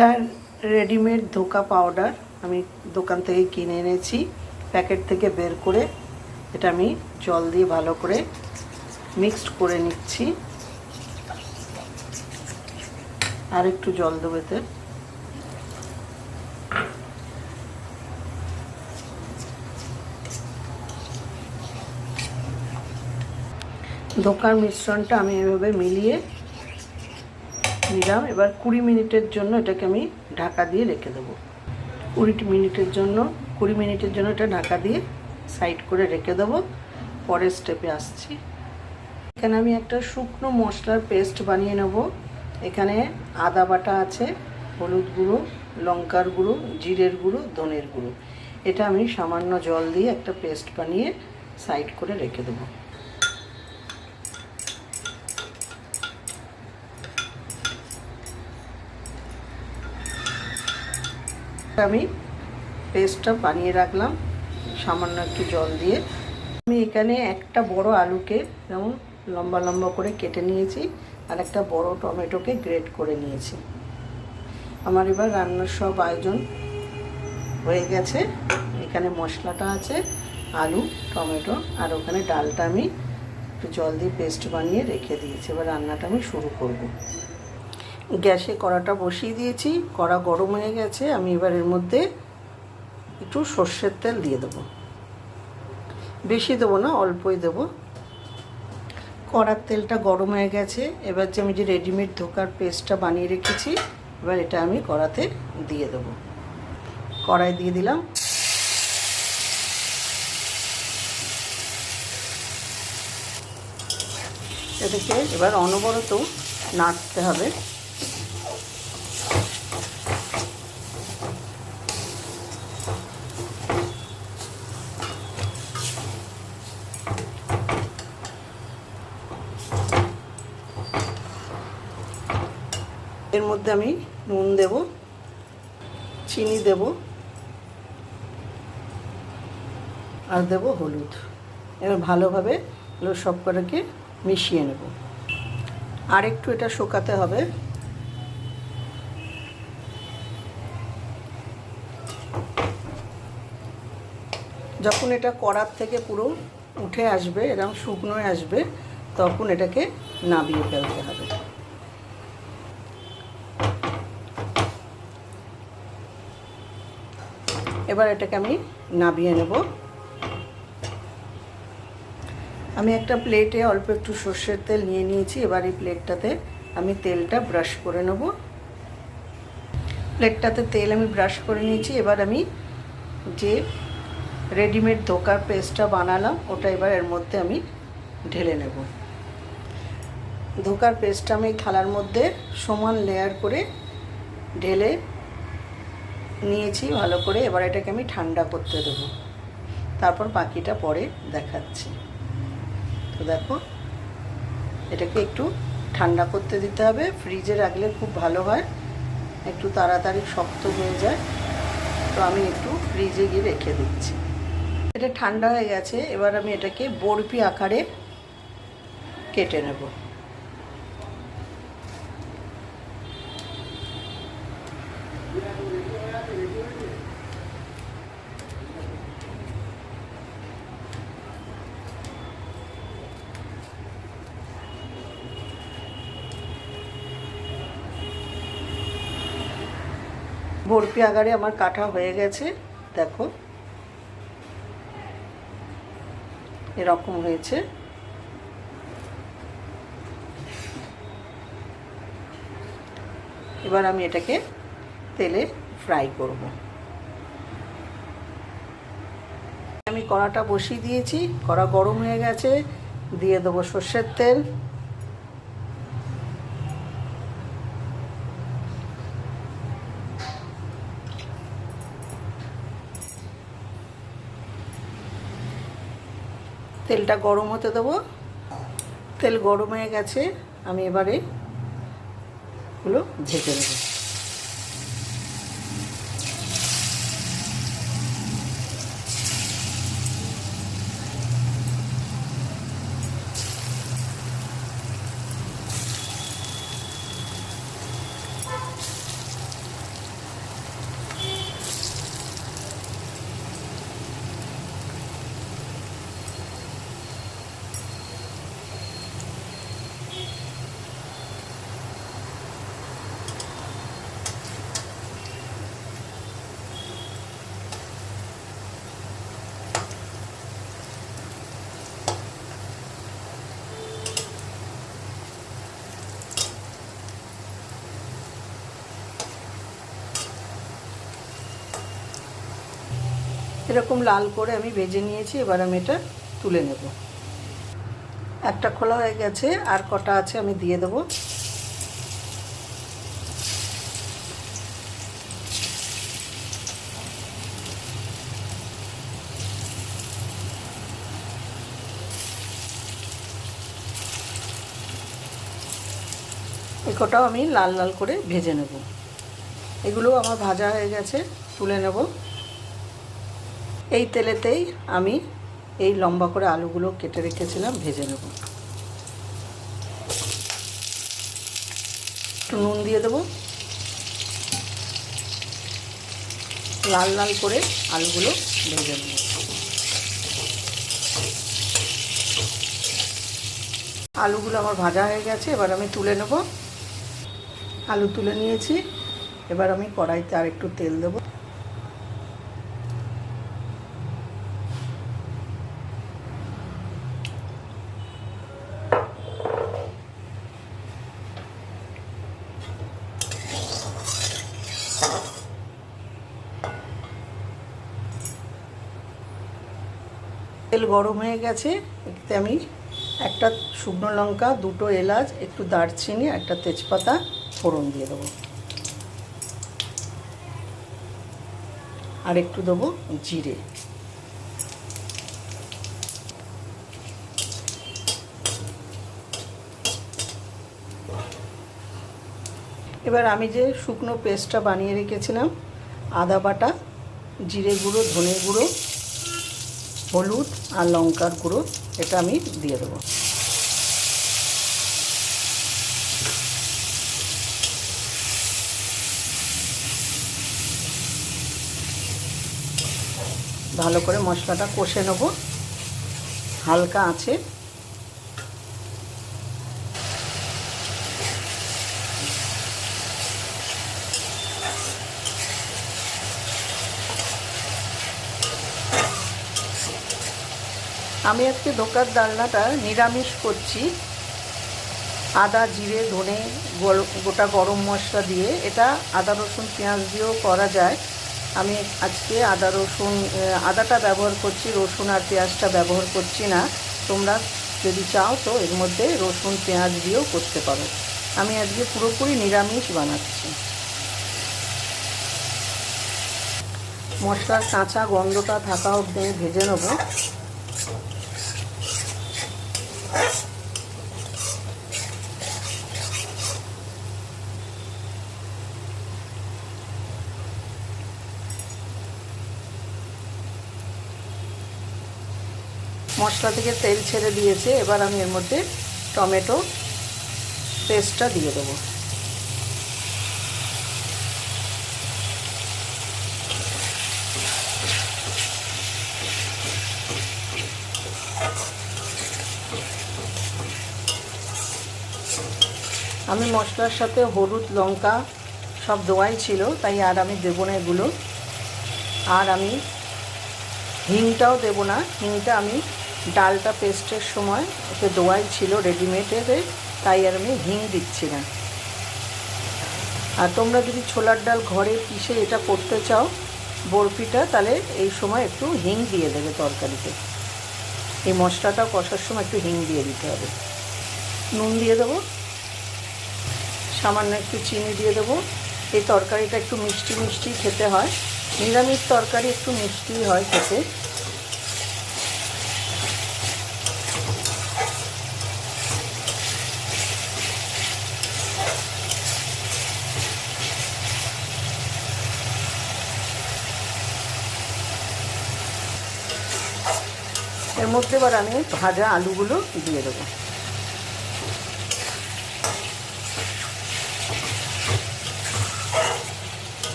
এটা রেডিমেড ধোকা পাউডার আমি দোকান থেকে কিনে এনেছি। প্যাকেট থেকে বের করে এটা আমি জল দিয়ে ভালো করে মিক্সড করে নিচ্ছি। আর একটু জল দেবো এতে। দোকান মিশ্রণটা আমি এভাবে মিলিয়ে নিলাম এবার কুড়ি মিনিটের জন্য এটাকে আমি ঢাকা দিয়ে রেখে দেবো। কুড়ি মিনিটের জন্য, কুড়ি মিনিটের জন্য এটা ঢাকা দিয়ে সাইড করে রেখে দেবো। পরের স্টেপে আসছি। এখানে আমি একটা শুকনো মশলার পেস্ট বানিয়ে নেব। এখানে আদা বাটা আছে, হলুদ গুঁড়ো, লঙ্কার গুঁড়ো, জিরের গুঁড়ো, ধনের গুঁড়ো। এটা আমি সামান্য জল দিয়ে একটা পেস্ট বানিয়ে সাইড করে রেখে দেবো। আমি পেস্টটা বানিয়ে রাখলাম, সামান্য একটু জল দিয়ে। আমি এখানে একটা বড় আলুকে যেমন লম্বা লম্বা করে কেটে নিয়েছি, আর একটা বড় টমেটোকে গ্রেট করে নিয়েছি। আমার এবার রান্নার সব আয়োজন হয়ে গেছে। এখানে মশলাটা আছে, আলু, টমেটো, আর ওখানে ডালটা আমি একটু জল দিয়ে পেস্ট বানিয়ে রেখে দিয়েছি। এবার রান্নাটা আমি শুরু করব। গ্যাসে কড়াটা বসিয়ে দিয়েছি। কড়া গরম হয়ে গেছে। আমি এবার এর মধ্যে একটু সর্ষের তেল দিয়ে দেবো। বেশি দেবো না, অল্পই দেবো। কড়ার তেলটা গরম হয়ে গেছে। এবার যে আমি যে রেডিমেড ধোকার পেস্টটা বানিয়ে রেখেছি, এবার এটা আমি কড়াতে দিয়ে দেবো। কড়াই দিয়ে দিলাম। এটাকে এবার অনবরত নাড়তে হবে। এর মধ্যে আমি নুন দেব, চিনি দেব, আর দেব হলুদ। এবার ভালোভাবে এগুলো সব কটাকে মিশিয়ে নেব। আর একটু এটা শুকাতে হবে। যখন এটা কড়ার থেকে পুরো উঠে আসবে, এরকম শুকনোয় আসবে, তখন এটাকে নাবিয়ে ফেলতে হবে। এবার এটাকে আমি নাবিয়ে নেব। আমি একটা প্লেটে অল্প একটু সর্ষের তেল নিয়ে নিয়েছি, এবার এই প্লেটটাতে আমি তেলটা ব্রাশ করে নেব। প্লেটটাতে তেল আমি ব্রাশ করে নিয়েছি, এবার আমি যে রেডিমেড ধোকার পেস্টটা বানালাম, ওটা এবার এর মধ্যে আমি ঢেলে নেব। ধোকার পেস্টটা আমি থালার মধ্যে সমান লেয়ার করে ঢেলে নিয়েছি ভালো করে, এবার এটাকে আমি ঠান্ডা করতে দেবো। তারপর বাকিটা পরে দেখাচ্ছি। তো দেখো, এটাকে একটু ঠান্ডা করতে দিতে হবে। ফ্রিজে রাখলে খুব ভালো হয়, একটু তাড়াতাড়ি শক্ত হয়ে যায়। তো আমি একটু ফ্রিজে গিয়ে রেখে দিচ্ছি। এটা ঠান্ডা হয়ে গেছে, এবার আমি এটাকে বরফি আকারে কেটে নেব। বরফি আগারে আমার কাটা হয়ে গেছে দেখো। এরকম হয়েছে। এবার আমি এটাকে তেলে ফ্রাই করব। আমি কড়াটা বসিয়ে দিয়েছি, কড়া গরম হয়ে গেছে, দিয়ে দেবো সর্ষের তেল। তেলটা গরম হতে দেবো। তেল গরম হয়ে গেছে, আমি এবারে গুলো ঝেঁকে নেব। এরকম লাল করে আমি ভেজে নিয়েছি, এবার আমি এটা তুলে নেব। একটা খোলা হয়ে গেছে, আর কটা আছে আমি দিয়ে দেবো। কটাও আমি লাল লাল করে ভেজে নেব। এগুলো আমার ভাজা হয়ে গেছে, তুলে নেব। এই তেলেতেই আমি এই লম্বা করে আলুগুলো কেটে রেখেছিলাম, ভেজে নেব। একটু নুন দিয়ে দেবো। লাল লাল করে আলুগুলো ভেজে নেব। আলুগুলো আমার ভাজা হয়ে গেছে, এবার আমি তুলে নেব। আলু তুলে নিয়েছি, এবার আমি কড়াইতে আর একটু তেল দেবো। তেল গরম হয়ে গেছে, এতে আমি একটা শুকনো লঙ্কা, দুটো এলাচ, একটু দারচিনি, একটা তেজপাতা, ফোড়ন দিয়ে দেবো। আর একটু দেবো জিরে। এবার আমি যে শুকনো পেস্টটা বানিয়ে রেখেছিলাম, আদা বাটা, জিরে গুঁড়ো, ধনে গুঁড়ো হলুদ আর লঙ্কার গুঁড়ো, এটা আমি দিয়ে দেবো। ভালো করে মশলাটা কষে নেব। হালকা আছে। আমি আজকে ধোকার ডালনাটা নিরামিষ করছি। আদা, জিরে, ধনে গোটা গরম মশলা দিয়ে। এটা আদা, রসুন, পেঁয়াজ দিয়েও করা যায়। আমি আজকে আদা, রসুন আদাটা ব্যবহার করছি, রসুন আর পেঁয়াজটা ব্যবহার করছি না। তোমরা যদি চাও তো এর মধ্যে রসুন, পেঁয়াজ দিয়েও করতে পারো। আমি আজকে পুরোপুরি নিরামিষ বানাচ্ছি। মশলার কাঁচা গন্ধটা থাকা অবধি ভেজে নেব। মশলা থেকে তেল ছেড়ে দিয়েছে, এবার আমি এর মধ্যে টমেটো পেস্টটা দিয়ে দেবো। আমি মশলার সাথে হলুদ, লঙ্কা সব দোয়াই ছিল, তাই আর আমি দেবো না এগুলো। আর আমি হিংটাও দেবো না, হিংটা আমি ডালটা পেস্টের সময় ওতে দোয়াই ছিল রেডিমেডের তাই আর আমি হিং দিচ্ছি না। আর তোমরা যদি ছোলার ডাল ঘরে পিষে এটা করতে চাও, বরফিটা, তাহলে এই সময় একটু হিং দিয়ে দেবে তরকারিতে। এই মশলাটা কষার সময় একটু হিং দিয়ে দিতে হবে। নুন দিয়ে দেবো। সামান্য একটু চিনি দিয়ে দেবো। এই তরকারিটা একটু মিষ্টি মিষ্টি খেতে হয়। নিরামিষ তরকারি একটু মিষ্টি হয় খেতে। মধ্যে এবার আমি ভাজা আলুগুলো দিয়ে দেবো।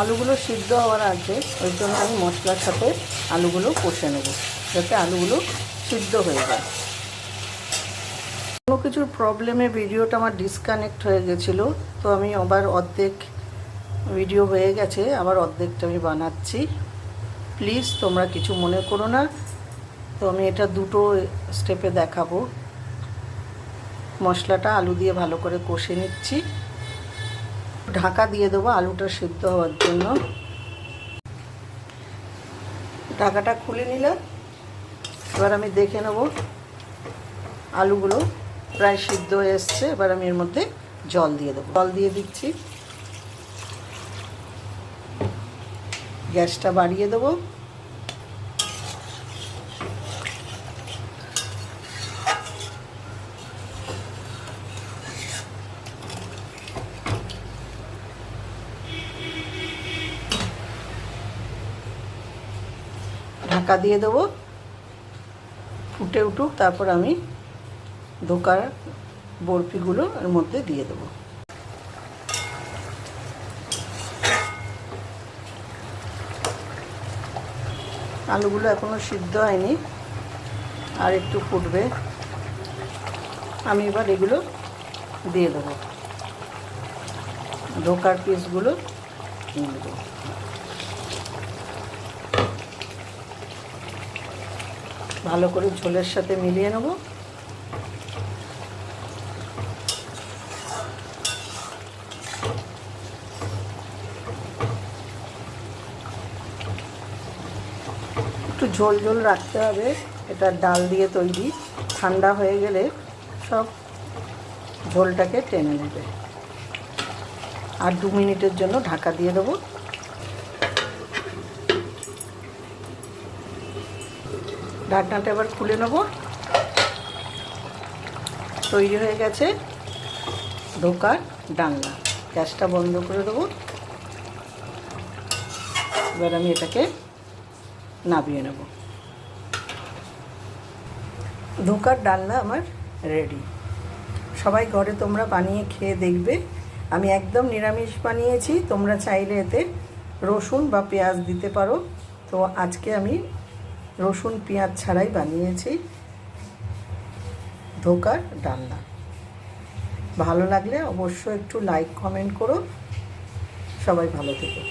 আলুগুলো সিদ্ধ হওয়ার আগে ওই জন্য আমি মশলার সাথে আলুগুলো কষে নেব, যাতে আলুগুলো সিদ্ধ হয়ে যায়। কোনো কিছুর প্রবলেমে ভিডিওটা আমার ডিসকানেক্ট হয়ে গেছিল, তো আমি আবার অর্ধেক ভিডিও হয়ে গেছে, আবার অর্ধেকটা আমি বানাচ্ছি। প্লিজ তোমরা কিছু মনে করো না। তো আমি এটা দুটো স্টেপে দেখাবো। মশলাটা আলু দিয়ে ভালো করে কষে নিচ্ছি। ঢাকা দিয়ে দেবো আলুটা সিদ্ধ হওয়ার জন্য। ঢাকাটা খুলে নিলাম। এবার আমি দেখে নেব আলুগুলো প্রায় সিদ্ধ হয়ে এসছে। এবার আমি এর মধ্যে জল দিয়ে দেবো। জল দিয়ে দিচ্ছি। গ্যাসটা বাড়িয়ে দেবো। ঢাকা দিয়ে দেবো। ফুটে উঠুক, তারপর আমি ধোকার বরফিগুলো এর মধ্যে দিয়ে দেবো। আলুগুলো এখনও সিদ্ধ হয়নি। আর একটু ফুটবে। আমি এবার এগুলো দিয়ে দেবো। ধোকার পিসগুলো দিয়ে দেবো ভালো করে ঝোলের সাথে মিলিয়ে নেব। ঝোল ঝোল রাখতে হবে। এটা ডাল দিয়ে তৈরি। ঠান্ডা হয়ে গেলে সব ঝোলটাকে টেনে নেবে। আর দু মিনিটের জন্য ঢাকা দিয়ে দেবো। ঢাকনাটা এবার খুলে নেব। তৈরি হয়ে গেছে ঢোকার ডালনা। গ্যাসটা বন্ধ করে দেবো। এবার আমি এটাকে নামিয়ে নেব। ধোকার ডালনা আমার রেডি সবাই ঘরে তোমরা বানিয়ে খেয়ে দেখবে। আমি একদম নিরামিষ বানিয়েছি, তোমরা চাইলে এতে রসুন বা পেঁয়াজ দিতে পারো। তো আজকে আমি রসুন, পেঁয়াজ ছাড়াই বানিয়েছি ধোকার ডালনা। ভালো লাগলে অবশ্যই একটু লাইক কমেন্ট করো। সবাই ভালো থেকো।